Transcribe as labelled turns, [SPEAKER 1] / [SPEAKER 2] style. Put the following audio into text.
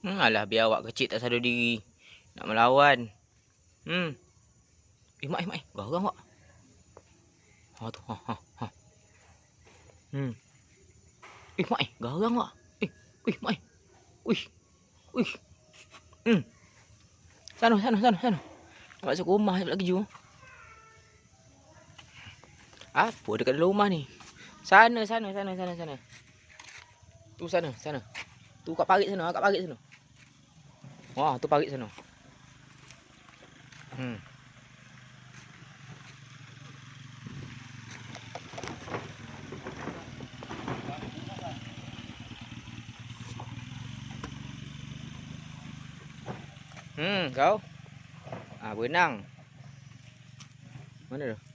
[SPEAKER 1] Hmm, alah biar awak kecil tak sadar diri. Nak melawan. Hmm. Eh, mak, eh, mak. Eh. Garang awak. Ha tu. Ha, ha, ha. Hmm. Eh, mak. Eh. Garang awak. Eh. Ui, mak. Eh. Ui. Ui. Hmm. Sana, sana, sana, sana. Nak masuk rumah pula keju. Apa dekat dalam rumah ni? Sana, sana, sana, sana, sana. Tu sana, sana. Tu kat parit sana, kat parit sana. Wah, tu parit sana. Hmm. Hmm, kau. Ah, berenang. Mana dah?